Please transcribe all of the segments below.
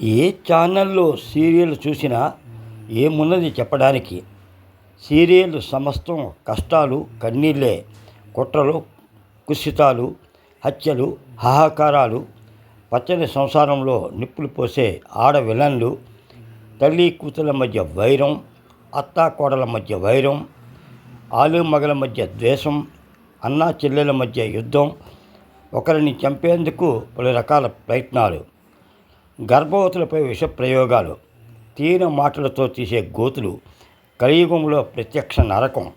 ఏ ఛానల్లో సీరియల్ చూసినా ఏమున్నది చెప్పడానికి? సీరియల్ సమస్తం కష్టాలు కన్నీళ్ళే కుట్రలు కుసితాలు హత్యలు హాహాకారాలు పచ్చని సంసారంలో నిప్పులు పోసే ఆడ విలన్లు తల్లి కూతుల మధ్య వైరం అత్తా కోడల మధ్య వైరం ఆలు మగల మధ్య ద్వేషం అన్నా చెల్లెల మధ్య యుద్ధం ఒకరిని చంపేందుకు పలు రకాల ప్రయత్నాలు. గర్భవతులపై విష ప్రయోగాలు తీన మాటలతో తీసే గోతులు కలియుగంలో ప్రత్యక్ష నరకం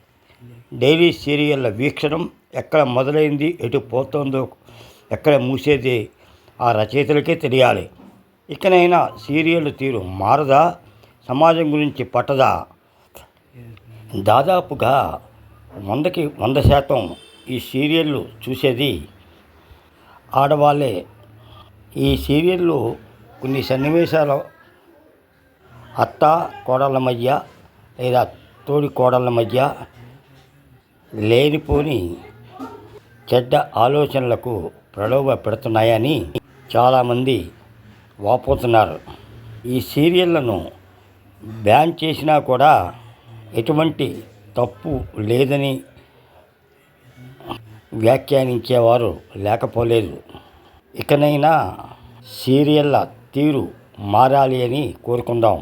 డైలీ సీరియళ్ళ వీక్షణం ఎక్కడ మొదలైంది ఎటు పోతుందో ఎక్కడ మూసేది ఆ రచయితలకే తెలియాలి. ఇకనైనా సీరియల్ తీరు మారదా సమాజం గురించి పట్టదా? దాదాపుగా వందకి వంద శాతం ఈ సీరియళ్ళు చూసేది ఆడవాళ్ళే. ఈ సీరియళ్ళు కొన్ని సన్నివేశాలు. అత్త కోడళ్ళ మధ్య లేదా తోడి కోడళ్ళ మధ్య లేనిపోని చెడ్డ ఆలోచనలకు ప్రలోభ పెడుతున్నాయని చాలామంది వాపోతున్నారు. ఈ సీరియళ్ళను బ్యాన్ చేసినా కూడా ఎటువంటి తప్పు లేదని వ్యాఖ్యానించేవారు లేకపోలేదు. ఇకనైనా సీరియళ్ళ తీరు మారాలి అని కోరుకుందాం.